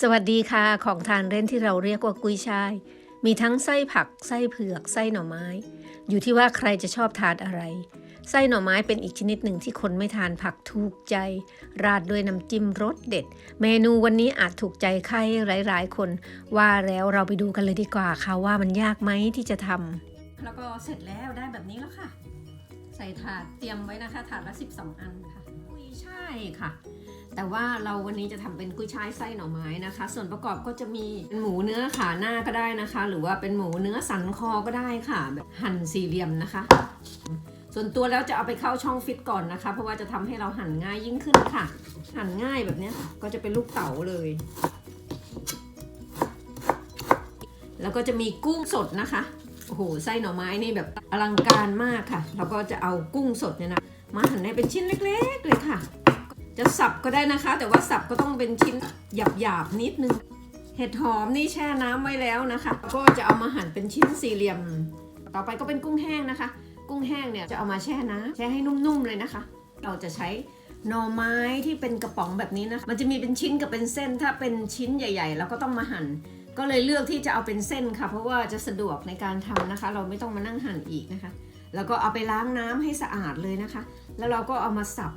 สวัสดีค่ะ ของทานเล่นที่เราเรียกว่ากุยช่าย มีทั้งไส้ผัก ไส้เผือก ไส้หน่อไม้ อยู่ที่ว่าใครจะชอบทานอะไร ไส้หน่อไม้เป็นอีกชนิดหนึ่งที่คนไม่ทานผักถูกใจ ราดด้วยน้ำจิ้มรสเด็ด เมนูวันนี้อาจถูกใจใครหลาย ๆ คน ว่าแล้วเราไปดูกันเลยดีกว่าค่ะว่ามันยากไหมที่จะทำแล้วก็เสร็จแล้วได้แบบนี้แล้วค่ะ ใส่ถาดเตรียมไว้นะคะถาดละ 12 อันค่ะกุยช่ายค่ะ แต่ว่าเราวันนี้จะทำเป็นกุ้ยช่ายไส้หน่อไม้นะคะ ส่วนประกอบก็จะมีเป็นหมูเนื้อขาหน้าก็ได้นะคะ หรือว่าเป็นหมูเนื้อสันคอก็ได้ค่ะแบบหั่นสี่เหลี่ยมนะคะ ส่วนตัวแล้วจะเอาไปเข้าช่องฟิตก่อนนะคะ เพราะว่าจะทำให้เราหั่นง่ายยิ่งขึ้นค่ะ หั่นง่ายแบบนี้ก็จะเป็นลูกเต๋าเลยแล้วก็จะมีกุ้งสดนะคะ โอ้โห ไส้หน่อไม้นี่แบบอลังการมากค่ะ แล้วก็จะเอากุ้งสดเนี่ยนะ มาหั่นให้เป็นชิ้นเล็กๆเลยค่ะ จะสับก็ได้นะคะ แต่ว่าสับก็ต้องเป็นชิ้นหยาบๆนิดนึง เห็ดหอมนี่แช่น้ำไว้แล้วนะคะ ก็จะเอามาหั่นเป็นชิ้นสี่เหลี่ยม ต่อไปก็เป็นกุ้งแห้งนะคะ กุ้งแห้งเนี่ยจะเอามาแช่น้ำแช่ให้นุ่มๆเลยนะคะ เราจะใช้หน่อไม้ที่เป็นกระป๋องแบบนี้นะ มันจะมีเป็นชิ้นกับเป็นเส้น ถ้าเป็นชิ้นใหญ่ๆเราก็ต้องมาหั่น ก็เลยเลือกที่จะเอาเป็นเส้นค่ะ เพราะว่าจะสะดวกในการทำนะคะ เราไม่ต้องมานั่งหั่นอีกนะคะ แล้วก็เอาไปล้างน้ำให้สะอาดเลยนะคะ แล้วเราก็เอามาสับ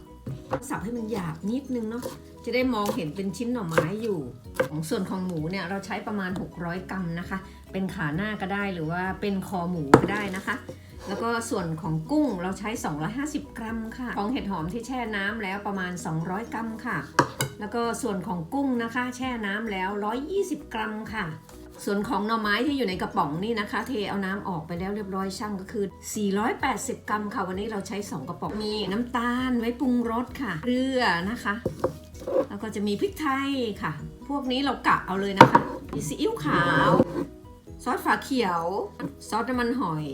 สับให้มันหยาบนิดนึงเนาะจะได้มองเห็นเป็นชิ้นหน่อไม้อยู่ ของส่วนของหมูเนี่ยเราใช้ประมาณ 600 กรัมนะคะ เป็นขาหน้าก็ได้หรือว่าเป็นคอหมูก็ได้นะคะ แล้วก็ส่วนของกุ้งเราใช้ 250 กรัมค่ะ ของเห็ดหอมที่แช่น้ำแล้วประมาณ 200 กรัมค่ะ แล้วก็ส่วนของกุ้งนะคะ แช่น้ำแล้ว 120 กรัมค่ะ ส่วนของหน่อไม้ที่อยู่ในกระป๋องนี่นะคะ เทเอาน้ำออกไปแล้วเรียบร้อยช่างก็คือ 480 กรัมค่ะวันนี้เราใช้ 2 กระป๋องมีน้ำตาลไว้ปรุงรสค่ะเกลือนะคะ แล้วก็จะมีพริกไทยค่ะ พวกนี้เรากะเอาเลยนะคะมีซีอิ๊วขาว ซอสฝาเขียว ซอสน้ำมันหอย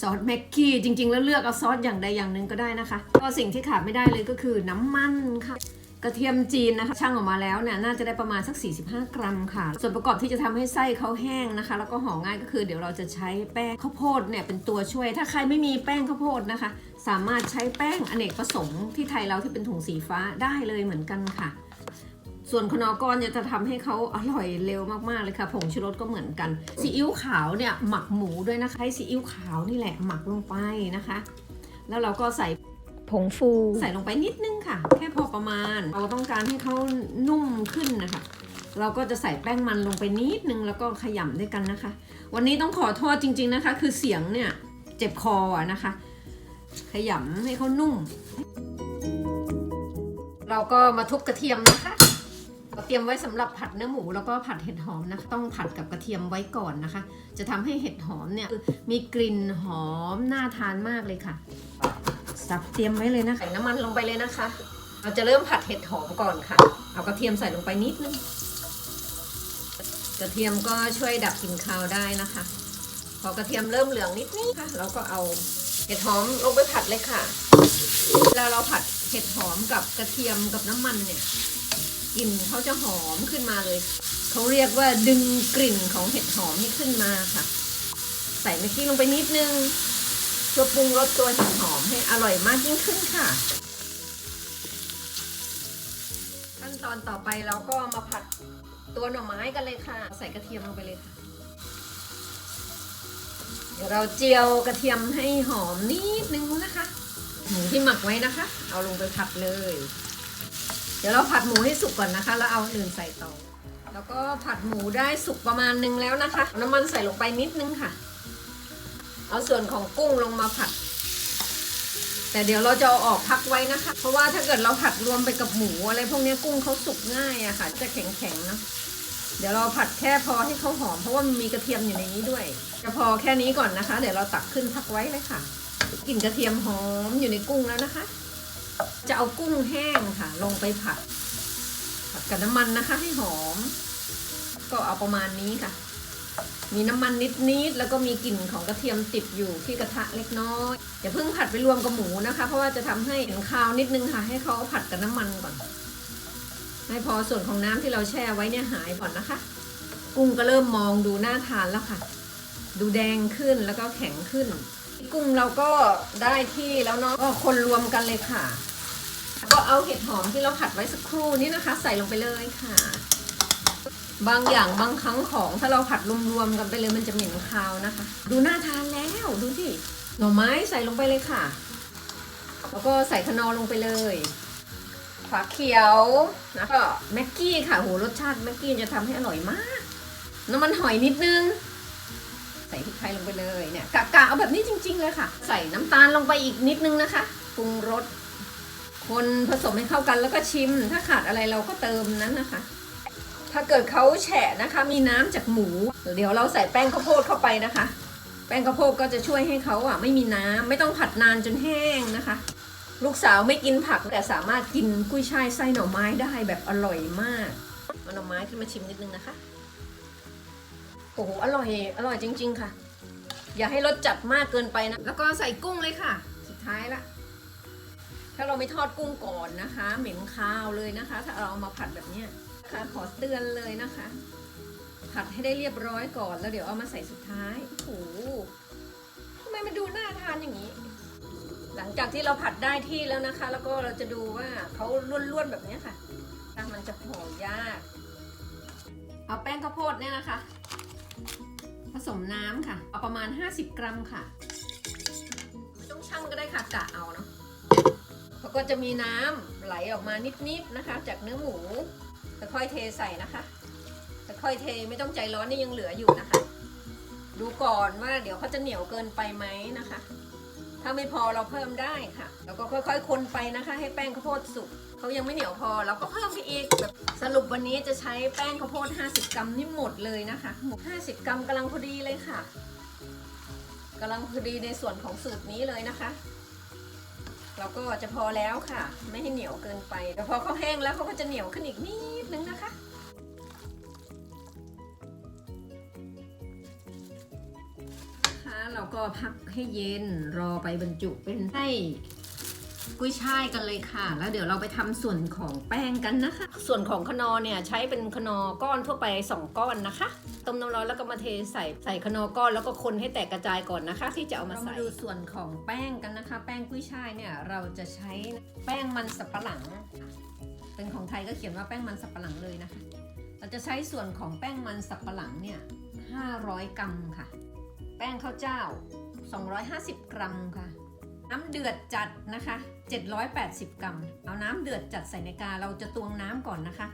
ซอสแม็กกี้จริง ๆ แล้วเลือกเอาซอสอย่างใดอย่างหนึ่งก็ได้นะคะ ก็สิ่งที่ขาดไม่ได้เลยก็คือน้ำมันค่ะ กระเทียมจีนนะคะช่างออกมาแล้วเนี่ยน่าจะได้ประมาณสัก 45 กรัมค่ะ ส่วนประกอบที่จะทำให้ไส้เขาแห้งนะคะ แล้วก็ห่อง่ายก็คือเดี๋ยวเราจะใช้แป้งข้าวโพดเนี่ยเป็นตัวช่วย ถ้าใครไม่มีแป้งข้าวโพดนะคะ สามารถใช้แป้งอเนกประสงค์ที่ไทยเราที่เป็นถุงสีฟ้าได้เลยเหมือนกันค่ะ ส่วนคนอก้อนเนี่ยจะทำให้เขาอร่อยเร็วมากๆเลยค่ะผงชูรสก็เหมือนกันซีอิ๊วขาวเนี่ยหมักหมูด้วยนะคะให้ซีอิ๊วขาวนี่แหละหมักลงไปนะคะ แล้วเราก็ใส่ ผงฟู ใส่ลงไปนิดนึงค่ะ แค่พอประมาณ เราต้องการให้เขานุ่มขึ้นนะคะ เราก็จะใส่แป้งมันลงไปนิดนึงแล้วก็ขยำด้วยกันนะคะ วันนี้ต้องขอโทษจริง ๆนะคะ คือเสียงเนี่ยเจ็บคออะนะคะ ขยำให้เขานุ่ม เราก็มาทุบกระเทียมนะคะเตรียมไว้สำหรับผัดเนื้อหมูแล้วก็ผัดเห็ดหอมนะคะต้องผัดกับกระเทียมไว้ก่อนนะคะ จะทำให้เห็ดหอมเนี่ยมีกลิ่นหอมน่าทานมากเลยค่ะ สับเตรียมไว้เลยนะใส่น้ำมันลงไปเลยนะคะ เราจะเริ่มผัดเห็ดหอมก่อนค่ะ เอากระเทียมใส่ลงไปนิดนึง กระเทียมก็ช่วยดับกลิ่นคาวได้นะคะ พอกระเทียมเริ่มเหลืองนิดนี้ค่ะ เราก็เอาเห็ดหอมลงไปผัดเลยค่ะ แล้วเราผัดเห็ดหอมกับกระเทียมกับน้ำมันเนี่ยกลิ่นเขาจะหอมขึ้นมาเลย เขาเรียกว่าดึงกลิ่นของเห็ดหอมให้ขึ้นมาค่ะ ใส่เมื่อกี้ลงไปนิดนึง เพื่อปรุงรสตัวเห็ดหอมให้อร่อยมากยิ่งขึ้นค่ะ ขั้นตอนต่อไปเราก็มาผัดตัวหน่อไม้กันเลยค่ะ ใส่กระเทียมลงไปเลยค่ะ เดี๋ยวเราเจียวกระเทียมให้หอมนิดนึงนะคะหมูที่หมักไว้นะคะ เอาลงไปผัดเลย เดี๋ยวเราผัดหมูให้สุกก่อนนะคะ แล้วเอาอื่นใส่ต่อ แล้วก็ผัดหมูได้สุกประมาณนึงแล้วนะคะ น้ำมันใส่ลงไปนิดนึงค่ะ เอาส่วนของกุ้งลงมาผัด แต่เดี๋ยวเราจะเอาออกพักไว้นะคะ เพราะว่าถ้าเกิดเราผัดรวมไปกับหมูอะไรพวกนี้กุ้งเขาสุกง่ายอะค่ะ จะแข็งๆเนาะเดี๋ยวเราผัดแค่พอให้เขาหอม เพราะว่ามันมีกระเทียมอยู่ในนี้ด้วยจะพอแค่นี้ก่อนนะคะ เดี๋ยวเราตักขึ้นพักไว้เลยค่ะกลิ่นกระเทียมหอมอยู่ในกุ้งแล้วนะคะ จะเอากุ้งแห้งค่ะ ลงไปผัด ผัดกับน้ำมันนะคะ ให้หอม ก็เอาประมาณนี้ค่ะ มีน้ำมันนิดๆแล้วก็มีกลิ่นของกระเทียมติดอยู่ที่กระทะเล็กน้อยอย่าเพิ่งผัดไปรวมกับหมูนะคะ เพราะว่าจะทำให้เห็นคาวนิดนึงค่ะ ให้เขาผัดกับน้ำมันก่อน ให้พอส่วนของน้ำที่เราแช่ไว้เนี่ยหายก่อนนะคะ กุ้งก็เริ่มมองดูน่าทานแล้วค่ะ ดูแดงขึ้นแล้วก็แข็งขึ้น กุ้งเราก็ได้ที่แล้วเนาะก็คนรวมกันเลยค่ะ ก็เอาเห็ดหอมที่เราผัดไว้สักครู่นี้นะคะ ใส่ลงไปเลยค่ะ บางอย่างบางครั้งของถ้าเราผัดรวมๆกันไปเลยมันจะเหม็นคาวนะคะ ดูน่าทานแล้วดูสิหน่อไม้ใส่ลงไปเลยค่ะ แล้วก็ใส่คะนอลงไปเลยฝาเขียวแล้วก็แม็กกี้ค่ะโหรสชาติแม็กกี้จะทำให้อร่อยมากน้ำมันหอยนิดนึง ใส่พริกไทยลงไปเลยเนี่ยกะกะเอาแบบนี้จริง ๆ เลยค่ะ ใส่น้ำตาลลงไปอีกนิดนึงนะคะปรุงรสคนผสมให้เข้ากันแล้วก็ชิม ถ้าขาดอะไรเราก็เติมนั้นนะคะ ถ้าเกิดเขาแฉะนะคะ มีน้ำจากหมู เดี๋ยวเราใส่แป้งข้าวโพดเข้าไปนะคะ แป้งข้าวโพดก็จะช่วยให้เขาอะไม่มีน้ำไม่ต้องผัดนานจนแห้งนะคะ ลูกสาวไม่กินผักแต่สามารถกินกุ้ยช่ายไส้หน่อไม้ได้แบบอร่อยมากเอาหน่อไม้ขึ้นมาชิมนิดนึงนะคะโอ้โหอร่อยอร่อยจริง ๆ ค่ะ อย่าให้รสจัดมากเกินไปนะ แล้วก็ใส่กุ้งเลยค่ะ สุดท้ายละถ้าเราไม่ทอดกุ้งก่อนนะคะ เหม็นคาวเลยนะคะ ถ้าเราเอามาผัดแบบเนี้ย คะ ขอเตือนเลยนะคะ ผัดให้ได้เรียบร้อยก่อนแล้วเดี๋ยวเอามาใส่สุดท้ายโอ้โหทำไมมันดูน่าทานอย่างนี้ หลังจากที่เราผัดได้ที่แล้วนะคะ แล้วก็เราจะดูว่าเขาล้วนๆแบบนี้ค่ะมันจะห่อยาก เอาแป้งข้าวโพดเนี่ยนะคะ ผสมน้ำค่ะ เอาประมาณ 50 กรัมค่ะไม่ต้องชั่งก็ได้ค่ะกะเอาเนาะแล้วก็จะมีน้ำไหลออกมานิดๆนะคะ จากเนื้อหมู ค่อยเทใส่นะคะค่อยเทไม่ต้องใจร้อนนี่ยังเหลืออยู่นะคะ ดูก่อนว่าเดี๋ยวเขาจะเหนียวเกินไปไหมนะคะ ถ้าไม่พอเราเพิ่มได้ค่ะ แล้วก็ค่อยๆ คนไปนะคะ ให้แป้งข้าวโพดสุกเขายังไม่เหนียวพอเราก็เพิ่มไปอีกแบบสรุปวันนี้จะใช้แป้งข้าวโพด 50 กรัมนี่หมดเลยนะคะหมด50 กรัมกำลังพอดีเลยค่ะกำลังพอดีในส่วนของสูตรนี้เลยนะคะ เราก็จะพอแล้วค่ะ ไม่ให้เหนียวเกินไปแต่พอเขาแห้งแล้วเขาก็จะเหนียวขึ้นอีกนิดนึงนะคะนะคะเราก็พักให้เย็นรอไปบรรจุเป็นไส้กุ้ยช่ายกันเลยค่ะ แล้วเดี๋ยวเราไปทำส่วนของแป้งกันนะคะ ส่วนของขนอเนี่ยใช้เป็นขนอก้อนทั่วไป 2 ก้อนนะคะ ต้มน้ำร้อนแล้วก็มาเทใส่ใส่ขนอก้อนแล้วก็คนให้แตกกระจายก่อนนะคะ ที่จะเอามาใส่เรามาดูส่วนของแป้งกันนะคะ แป้งกุ้ยช่ายเนี่ยเราจะใช้แป้งมันสับปะหลัง เป็นของไทยก็เขียนว่าแป้งมันสับปะหลังเลยนะคะ เราจะใช้ส่วนของแป้งมันสับปะหลังเนี่ย500 กรัมค่ะ แป้งข้าวเจ้า 250 กรัมค่ะ น้ำเดือดจัดนะคะ 780 กรัม เอาน้ำเดือดจัดใส่ในกา เราจะตวงน้ำก่อนนะคะ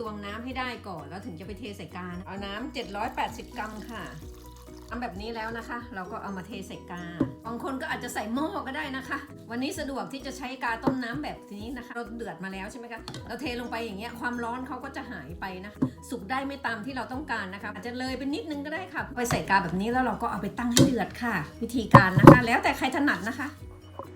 ตวงน้ำให้ได้ก่อนแล้วถึงจะไปเทใส่กาเอาน้ำ780 กรัมค่ะทำแบบนี้แล้วนะคะ เราก็เอามาเทใส่กา บางคนก็อาจจะใส่หม้อก็ได้นะคะ วันนี้สะดวกที่จะใช้กาต้มน้ำแบบนี้นะคะเราเดือดมาแล้วใช่ไหมคะเราเทลงไปอย่างเงี้ยความร้อนเขาก็จะหายไปนะสุกได้ไม่ตามที่เราต้องการนะคะ อาจจะเลยไปนิดนึงก็ได้ค่ะ ไปใส่กาแบบนี้แล้วเราก็เอาไปตั้งให้เดือดค่ะ วิธีการนะคะ แล้วแต่ใครถนัดนะคะ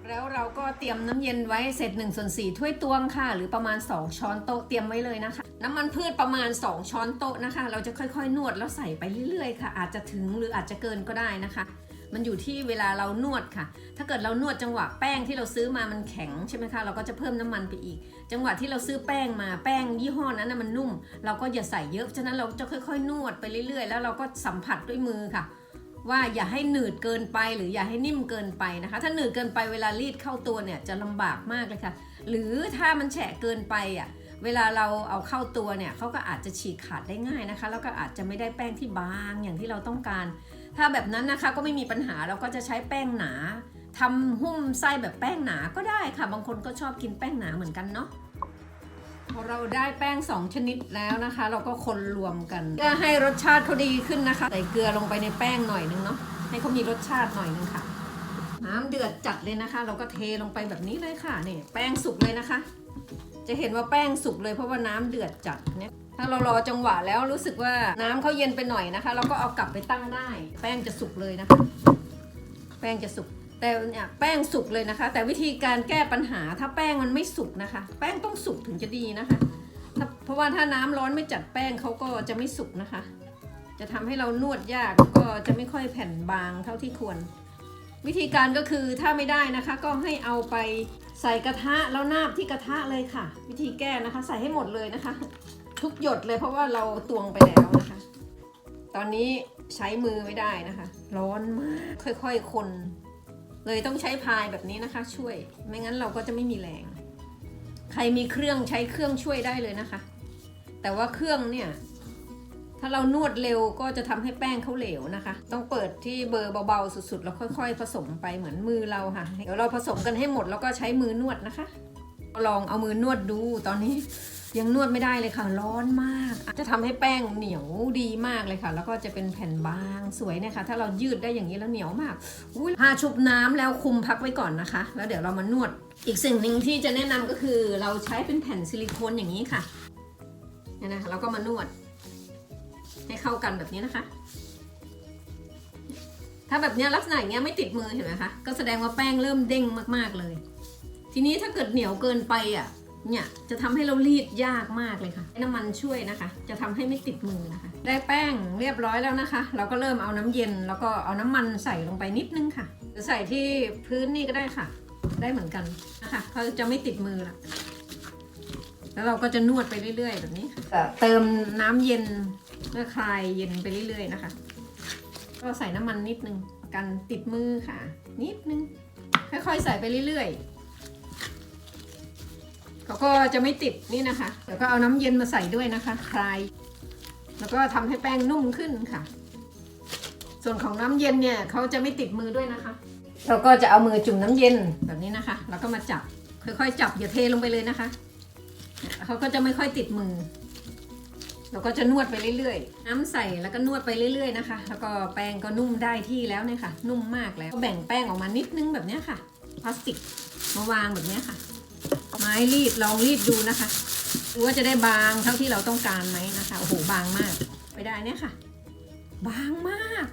แล้วเราก็เตรียมน้ำเย็นไว้เสร็จ1ส่วน4ถ้วยตวงค่ะ หรือประมาณ 2 ช้อนโต๊ะเตรียมไว้เลยนะคะ น้ำมันพืชประมาณ 2 ช้อนโต๊ะนะคะ เราจะค่อยๆ นวดแล้วใส่ไปเรื่อยๆค่ะ อาจจะถึงหรืออาจจะเกินก็ได้นะคะ มันอยู่ที่เวลาเรานวดค่ะ ถ้าเกิดเรานวดจังหวะแป้งที่เราซื้อมามันแข็งใช่ไหมคะเราก็จะเพิ่มน้ำมันไปอีก จังหวะที่เราซื้อแป้งมาแป้งยี่ห้อนั้นนะมันนุ่ม เราก็อย่าใส่เยอะฉะนั้นเราจะค่อย ๆ นวดไปเรื่อยๆ แล้วเราก็สัมผัสด้วยมือค่ะ ว่าอย่าให้หนืดเกินไปหรืออย่าให้นิ่มเกินไปนะคะ ถ้าหนืดเกินไปเวลารีดเข้าตัวเนี่ยจะลำบากมากเลยค่ะ หรือถ้ามันแฉะเกินไปอะเวลาเราเอาเข้าตัวเนี่ยเขาก็อาจจะฉีกขาดได้ง่ายนะคะ แล้วก็อาจจะไม่ได้แป้งที่บางอย่างที่เราต้องการ ถ้าแบบนั้นนะคะก็ไม่มีปัญหาเราก็จะใช้แป้งหนาทำหุ้มไส้แบบแป้งหนาก็ได้ค่ะ บางคนก็ชอบกินแป้งหนาเหมือนกันเนาะ เราได้แป้ง 2 ชนิดแล้วนะคะ เราก็คนรวมกันเพื่อให้รสชาติเขาดีขึ้นนะคะ ใส่เกลือลงไปในแป้งหน่อยนึงเนาะให้เขามีรสชาติหน่อยนึงค่ะ น้ำเดือดจัดเลยนะคะ เราก็เทลงไปแบบนี้เลยค่ะนี่แป้งสุกเลยนะคะ จะเห็นว่าแป้งสุกเลยเพราะว่าน้ำเดือดจัดเนี่ยถ้าเรารอจังหวะแล้วรู้สึกว่าน้ำเขาเย็นไปหน่อยนะคะ เราก็เอากลับไปตั้งได้ แป้งจะสุกเลยนะคะ แป้งจะสุก แต่เนี่ยแป้งสุกเลยนะคะ แต่วิธีการแก้ปัญหาถ้าแป้งมันไม่สุกนะคะ แป้งต้องสุกถึงจะดีนะคะ เพราะว่าถ้าน้ำร้อนไม่จัดแป้งเขาก็จะไม่สุกนะคะ จะทำให้เรานวดยากก็จะไม่ค่อยแผ่นบางเท่าที่ควร วิธีการก็คือถ้าไม่ได้นะคะ ก็ให้เอาไปใส่กระทะแล้วนาบที่กระทะเลยค่ะ วิธีแก้นะคะ ใส่ให้หมดเลยนะคะ ทุกหยดเลยเพราะว่าเราตวงไปแล้วนะคะ ตอนนี้ใช้มือไม่ได้นะคะ ร้อนมากค่อยๆคน เลยต้องใช้พายแบบนี้นะคะ ช่วย ไม่งั้นเราก็จะไม่มีแรง ใครมีเครื่องใช้เครื่องช่วยได้เลยนะคะ แต่ว่าเครื่องเนี่ย ถ้าเรานวดเร็วก็จะทำให้แป้งเขาเหลวนะคะ ต้องเปิดที่เบอร์เบาๆสุดๆ แล้วค่อย ๆ ผสมไปเหมือนมือเราค่ะ เดี๋ยวเราผสมกันให้หมดแล้วก็ใช้มือนวดนะคะ ลองเอามือนวดดูตอนนี้ ยังนวดไม่ได้เลยค่ะ ร้อนมาก จะทำให้แป้งเหนียวดีมากเลยค่ะ แล้วก็จะเป็นแผ่นบางสวยเนี่ยค่ะถ้าเรายืดได้อย่างนี้แล้วเหนียวมากอุ้ยพาชุบน้ำแล้วคุมพักไว้ก่อนนะคะ แล้วเดี๋ยวเรามานวด อีกสิ่งหนึ่งที่จะแนะนำก็คือเราใช้เป็นแผ่นซิลิโคนอย่างนี้ค่ะเนี่ยนะคะเราก็มานวด ให้เข้ากันแบบนี้นะคะ ถ้าแบบนี้ลักษณะอย่างเงี้ยไม่ติดมือเห็นไหมคะ ก็แสดงว่าแป้งเริ่มเด้งมากๆเลย ทีนี้ถ้าเกิดเหนียวเกินไปอะ เนี่ยจะทำให้เรารีดยากมากเลยค่ะให้น้ำมันช่วยนะคะ จะทำให้ไม่ติดมือนะคะ ได้แป้งเรียบร้อยแล้วนะคะ เราก็เริ่มเอาน้ำเย็น แล้วก็เอาน้ำมันใส่ลงไปนิดนึงค่ะหรือใส่ที่พื้นนี่ก็ได้ค่ะ ได้เหมือนกันนะคะเขาจะไม่ติดมือละแล้วเราก็จะนวดไปเรื่อยๆ แบบนี้เติมน้ำเย็นเพื่อคลายเย็นไปเรื่อยๆนะคะ ก็ใส่น้ำมันนิดนึงกันติดมือค่ะ นิดนึงค่อยๆใส่ไปเรื่อยๆ เขาก็จะไม่ติดนี่นะคะเดี๋ยวก็เอาน้ำเย็นมาใส่ด้วยนะคะ คลาย แล้วก็ทำให้แป้งนุ่มขึ้นค่ะ ส่วนของน้ำเย็นเนี่ยเขาจะไม่ติดมือด้วยนะคะ เราก็จะเอามือจุ่มน้ำเย็นแบบนี้นะคะ แล้วก็มาจับค่อยๆ จับอย่าเทลงไปเลยนะคะเขาก็จะไม่ค่อยติดมือเราก็จะนวดไปเรื่อยๆ น้ำใส่แล้วก็นวดไปเรื่อยๆนะคะ แล้วก็แป้งก็นุ่มได้ที่แล้วเนี่ยค่ะ นุ่มมากแล้วก็แบ่งแป้งออกมานิดนึงแบบนี้ค่ะ พลาสติกมาวางแบบนี้ค่ะ ไม้รีดลองรีดดูนะคะดูว่าจะได้บางเท่าที่เราต้องการไหมนะคะโอ้โหบางมาก ไปได้เนี่ยค่ะ บางมาก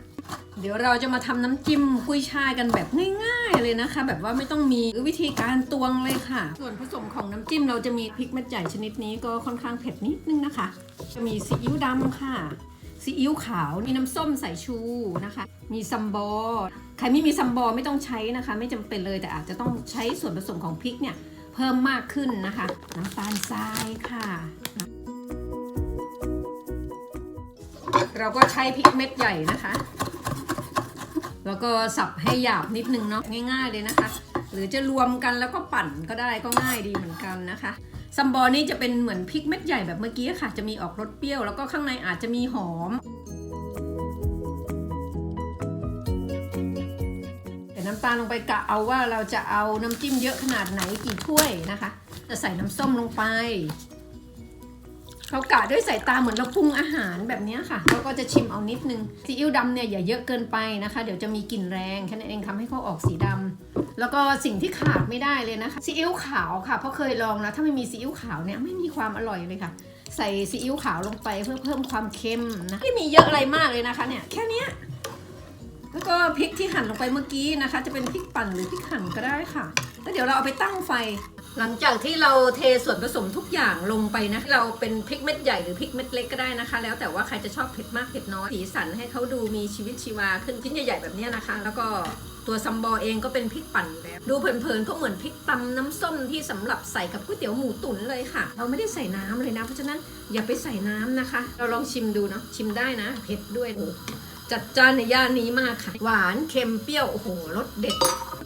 เดี๋ยวเราจะมาทำน้ำจิ้มกุ้ยช่ายกันแบบง่าย ๆเลยนะคะ แบบว่าไม่ต้องมีวิธีการตวงเลยค่ะ ส่วนผสมของน้ำจิ้มเราจะมีพริกเม็ดใหญ่ชนิดนี้ก็ค่อนข้างเผ็ดนิดนึงนะคะ จะมีซีอิ๊วดำค่ะซีอิ๊วขาว มีน้ำส้มสายชูนะคะ มีซัมบอ ใครไม่มีซัมบอไม่ต้องใช้นะคะ ไม่จำเป็นเลยแต่อาจจะต้องใช้ส่วนผสมของพริกเนี่ย เพิ่มมากขึ้นนะคะ น้ำตาลทรายค่ะ เราก็ใช้พริกเม็ดใหญ่นะคะ แล้วก็สับให้หยาบนิดนึงเนาะง่าย ๆ เลยนะคะ หรือจะรวมกันแล้วก็ปั่นก็ได้ก็ง่ายดีเหมือนกันนะคะซัมบอร์นี่จะเป็นเหมือนพริกเม็ดใหญ่แบบเมื่อกี้ค่ะ จะมีออกรสเปรี้ยวแล้วก็ข้างในอาจจะมีหอมำตาลลงไปกะเอาว่าเราจะเอาน้ำจิ้มเยอะขนาดไหนกี่ถ้วยนะคะ จะใส่น้ำส้มลงไปเขากะด้วยสายตาเหมือนเราปรุงอาหารแบบนี้ค่ะแล้วก็จะชิมเอานิดนึงซีอิ๊วดำเนี่ยอย่าเยอะเกินไปนะคะ เดี๋ยวจะมีกลิ่นแรงแค่นั้นเองทำให้เขาออกสีดำแล้วก็สิ่งที่ขาดไม่ได้เลยนะคะซีอิ๊วขาวค่ะเพราะเคยลองนะถ้าไม่มีซีอิ๊วขาวเนี่ยไม่มีความอร่อยเลยค่ะ ใส่ซีอิ๊วขาวลงไปเพื่อเพิ่มความเค็มนะไม่มีเยอะอะไรมากเลยนะคะเนี่ยแค่นี้ แล้วก็พริกที่หั่นลงไปเมื่อกี้นะคะ จะเป็นพริกปั่นหรือพริกหั่นก็ได้ค่ะ แล้วเดี๋ยวเราเอาไปตั้งไฟ หลังจากที่เราเทส่วนผสมทุกอย่างลงไปนะ เราเป็นพริกเม็ดใหญ่หรือพริกเม็ดเล็กก็ได้นะคะ แล้วแต่ว่าใครจะชอบเผ็ดมากเผ็ดน้อย สีสันให้เขาดูมีชีวิตชีวาขึ้นชิ้นใหญ่ๆแบบนี้นะคะ แล้วก็ตัวซัมบอร์เองก็เป็นพริกปั่นแล้ว ดูเผินๆก็เหมือนพริกตำน้ำส้มที่สำหรับใส่กับก๋วยเตี๋ยวหมูตุ๋นเลยค่ะ เราไม่ได้ใส่น้ำเลยนะ เพราะฉะนั้นอย่าไปใส่น้ำนะคะ เราลองชิมดูเนาะชิมได้นะ เผ็ดด้วยโอ้ จัดจ้านในย่านนี้มากค่ะ หวานเค็มเปรี้ยว โอ้โหรสเด็ด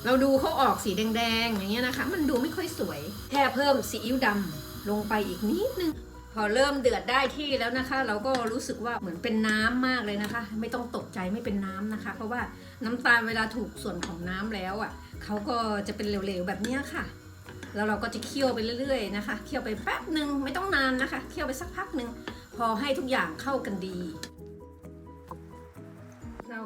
เราดูเขาออกสีแดงๆ อย่างเงี้ยนะคะ มันดูไม่ค่อยสวย แค่เพิ่มซีอิ๊วดำลงไปอีกนิดนึง พอเริ่มเดือดได้ที่แล้วนะคะ เราก็รู้สึกว่าเหมือนเป็นน้ำมากเลยนะคะ ไม่ต้องตกใจไม่เป็นน้ำนะคะ เพราะว่าน้ำตาลเวลาถูกส่วนของน้ำแล้วอะเขาก็จะเป็นเหลวๆแบบเนี้ยค่ะแล้วเราก็จะเคี่ยวไปเรื่อยๆนะคะ เคี่ยวไปแป๊บหนึ่งไม่ต้องนานนะคะ เคี่ยวไปสักพักหนึ่งพอให้ทุกอย่างเข้ากันดี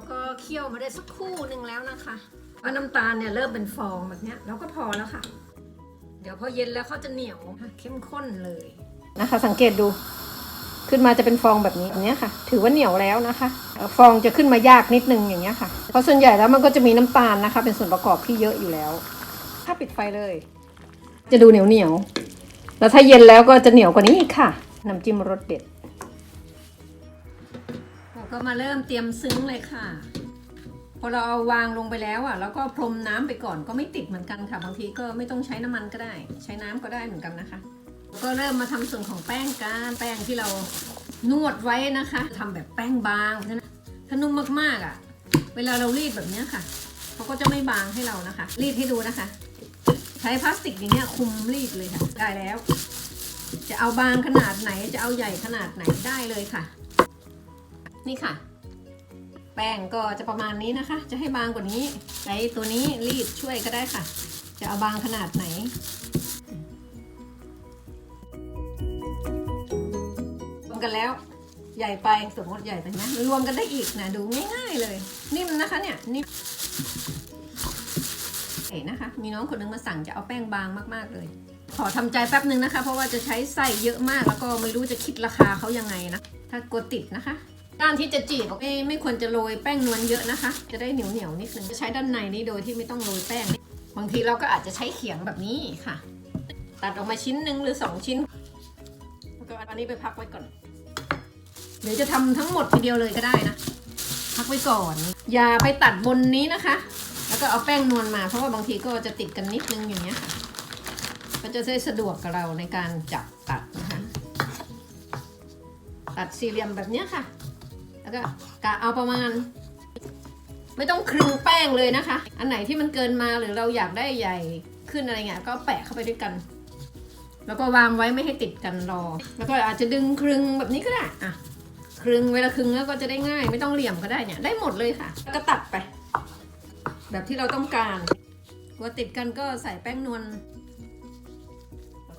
ก็เคี่ยวมาได้สักครู่หนึ่งแล้วนะคะว่าน้ำตาลเนี่ยเริ่มเป็นฟองแบบเนี้ยเราก็พอแล้วค่ะ เดี๋ยวพอเย็นแล้วเขาจะเหนียวเข้มข้นเลยนะคะ สังเกตดูขึ้นมาจะเป็นฟองแบบนี้แบบนี้ค่ะ ถือว่าเหนียวแล้วนะคะ ฟองจะขึ้นมายากนิดนึงอย่างเงี้ยค่ะเพราะส่วนใหญ่แล้วมันก็จะมีน้ำตาลนะคะ เป็นส่วนประกอบที่เยอะอยู่แล้ว ถ้าปิดไฟเลย จะดูเหนียวเหนียวแล้วถ้าเย็นแล้วก็จะเหนียวกว่านี้อีกค่ะน้ำจิ้มรสเด็ด ก็มาเริ่มเตรียมซึ้งเลยค่ะ พอเราเอาวางลงไปแล้วอะแล้วก็พรมน้ำไปก่อนก็ไม่ติดเหมือนกันค่ะ บางทีก็ไม่ต้องใช้น้ำมันก็ได้ ใช้น้ำก็ได้เหมือนกันนะคะ ก็เริ่มมาทำส่วนของแป้งกันแป้งที่เรานวดไว้นะคะทำแบบแป้งบางเพราะฉะนั้นถ้านุ่มมากๆอะ เวลาเรารีดแบบนี้ค่ะเขาก็จะไม่บางให้เรานะคะ รีดให้ดูนะคะ ใช้พลาสติกอย่างเงี้ยคุมรีดเลยค่ะ ได้แล้ว จะเอาบางขนาดไหนจะเอาใหญ่ขนาดไหนได้เลยค่ะ นี่ค่ะ แป้งก็จะประมาณนี้นะคะ จะให้บางกว่านี้ใช้ตัวนี้รีดช่วยก็ได้ค่ะ จะเอาบางขนาดไหนรวมกันแล้วใหญ่ไปสมมติใหญ่ไปไหมรวมกันได้อีกนะดูง่ายๆเลย นิ่มนะคะเนี่ยนิ่มเอ๋นะคะ มีน้องคนนึงมาสั่งจะเอาแป้งบางมากๆเลย ขอทำใจแป๊บนึงนะคะ เพราะว่าจะใช้ไส้เยอะมากแล้วก็ไม่รู้จะคิดราคาเขายังไงนะ ถ้ากลัวติดนะคะ ด้านที่จะจีบไม่ไม่ควรจะโรยแป้งนวลเยอะนะคะ จะได้เหนียวเหนียวๆนิดนึงจะใช้ด้านในนี้โดยที่ไม่ต้องโรยแป้ง บางทีเราก็อาจจะใช้เขียงแบบนี้ค่ะ ตัดออกมาชิ้นหนึ่งหรือสองชิ้นแล้วก็อันนี้ไปพักไว้ก่อนเดี๋ยวจะทำทั้งหมดทีเดียวเลยก็ได้นะ พักไว้ก่อน อย่าไปตัดบนนี้นะคะ แล้วก็เอาแป้งนวลมา เพราะว่าบางทีก็จะติดกันนิดนึงอย่างเงี้ยก็จะได้สะดวกกับเราในการจับตัดนะคะ ตัดสี่เหลี่ยมแบบเนี้ยค่ะ แล้วก็กะเอาประมาณ ไม่ต้องคลึงแป้งเลยนะคะ อันไหนที่มันเกินมาหรือเราอยากได้ใหญ่ขึ้นอะไรเงี้ยก็แปะเข้าไปด้วยกัน แล้วก็วางไว้ไม่ให้ติดกันรอ แล้วก็อาจจะดึงคลึงแบบนี้ก็ได้อะคลึงเวลาคลึงแล้วก็จะได้ง่าย ไม่ต้องเหลี่ยมก็ได้เนี่ยได้หมดเลยค่ะก็ตัดไป แบบที่เราต้องการกลัวติดกันก็ใส่แป้งนวล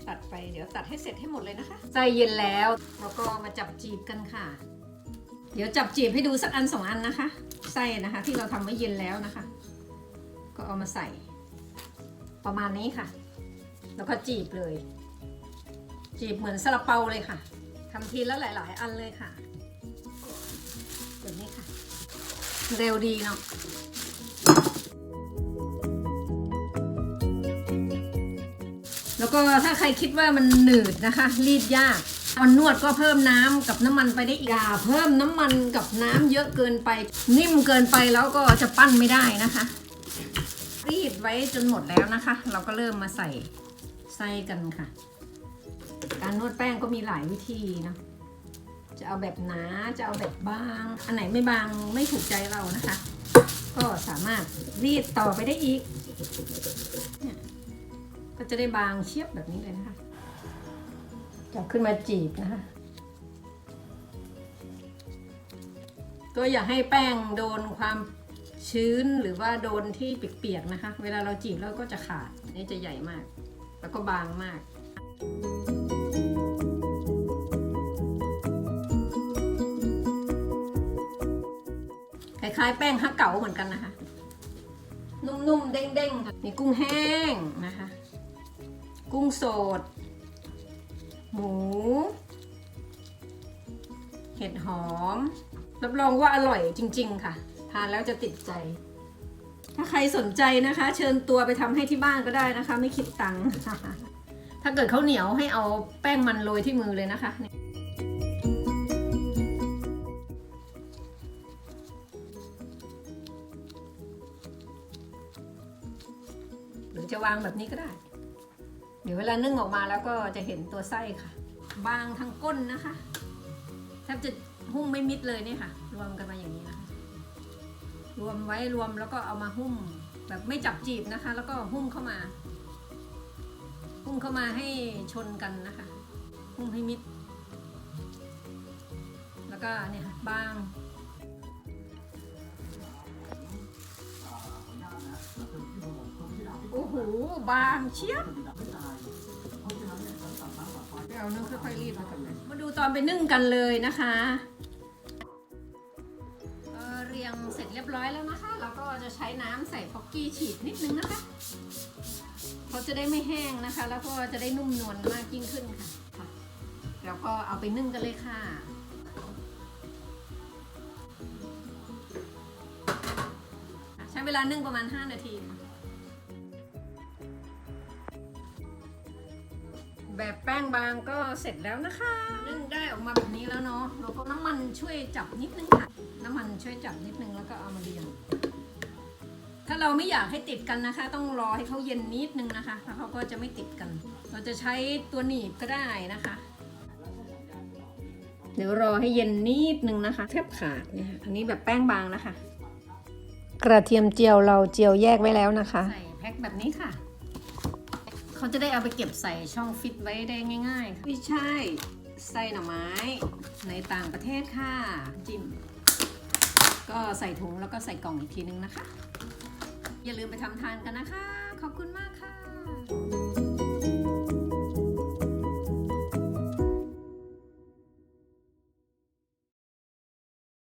ตัดไปเดี๋ยวตัดให้เสร็จให้หมดเลยนะคะใจเย็นแล้ว แล้วก็มาจับจีบกันค่ะ เดี๋ยวจับจีบให้ดูสักอันสองอันนะคะ ไส้นะคะ ที่เราทำไว้เย็นแล้วนะคะ ก็เอามาใส่ ประมาณนี้ค่ะ แล้วก็จีบเลย จีบเหมือนซาลาเปาเลยค่ะทำทีละหลาย ๆ อันเลยค่ะแบบนี้ค่ะ เร็วดีเนาะแล้วก็ถ้าใครคิดว่ามันหนืดนะคะ รีดยาก ตอนนวดก็เพิ่มน้ำกับน้ำมันไปได้อีกอย่าเพิ่มน้ำมันกับน้ำเยอะเกินไป นิ่มเกินไปแล้วก็จะปั้นไม่ได้นะคะ รีดไว้จนหมดแล้วนะคะ เราก็เริ่มมาใส่ไส้กันค่ะ การนวดแป้งก็มีหลายวิธีเนาะจะเอาแบบหนาจะเอาแบบบาง อันไหนไม่บางไม่ถูกใจเรานะคะ ก็สามารถรีดต่อไปได้อีกก็จะได้บางเชียบแบบนี้เลยนะคะ จับขึ้นมาจีบนะคะ ก็อย่าให้แป้งโดนความชื้นหรือว่าโดนที่เปียกๆนะคะ เวลาเราจีบแล้วก็จะขาดนี่จะใหญ่มาก แล้วก็บางมากคล้ายๆแป้งฮักเก๋าเหมือนกันนะคะ นุ่มๆเด้งๆค่ะมีกุ้งแห้งนะคะ กุ้งสด หมู เห็ดหอม รับรองว่าอร่อยจริง ๆ ค่ะ ทานแล้วจะติดใจ ถ้าใครสนใจนะคะ เชิญตัวไปทำให้ที่บ้านก็ได้นะคะ ไม่คิดตังค์ถ้าเกิดเขาวเหนียวให้เอาแป้งมันโรยที่มือเลยนะคะหรือจะวางแบบนี้ก็ได้ เดี๋ยวเวลานึ่งออกมาแล้วก็จะเห็นตัวไส้ค่ะ บางทางก้นนะคะแทบจะหุ้มไม่มิดเลยนี่ค่ะ รวมกันมาอย่างนี้นะคะ รวมไว้รวมแล้วก็เอามาหุ้มแบบไม่จับจีบนะคะ แล้วก็หุ้มเข้ามา หุ้มเข้ามาให้ชนกันนะคะ หุ้มให้มิด แล้วก็เนี่ยค่ะบางโอ้โห บางเชียบ เอานึ่งค่อยๆรีดมาก่อนเลยมาดูตอนไปนึ่งกันเลยนะคะเอ่อเรียงเสร็จเรียบร้อยแล้วนะคะแล้วก็จะใช้น้ำใส่พ็อกกี้ฉีดนิดนึงนะคะเขาจะได้ไม่แห้งนะคะ แล้วก็จะได้นุ่มนวลมากยิ่งขึ้นค่ะค่ะแล้วก็เอาไปนึ่งกันเลยค่ะ ใช้เวลานึ่งประมาณ 5 นาทีค่ะ แบบแป้งบางก็เสร็จแล้วนะคะนึ่งได้ออกมาแบบนี้แล้วเนาะแล้วก็น้ำมันช่วยจับนิดนึงค่ะ น้ำมันช่วยจับนิดนึงแล้วก็เอามาเรียง ถ้าเราไม่อยากให้ติดกันนะคะ ต้องรอให้เขาเย็นนิดนึงนะคะแล้วเขาก็จะไม่ติดกัน เราจะใช้ตัวหนีบก็ได้นะคะ เดี๋ยวรอให้เย็นนิดนึงนะคะ แทบขาดเนี่ยค่ะอันนี้แบบแป้งบางนะคะ กระเทียมเจียวเราเจียวแยกไว้แล้วนะคะ ใส่แพ็คแบบนี้ค่ะ เขาจะได้เอาไปเก็บใส่ช่องฟิตไว้ได้ง่ายๆ ไม่ใช่ไส่หน่อไม้ในต่างประเทศค่ะ จิ้ม ก็ใส่ถุงแล้วก็ใส่กล่องอีกทีนึงนะคะ อย่าลืมไปทำทานกันนะคะ ขอบคุณมากค่ะ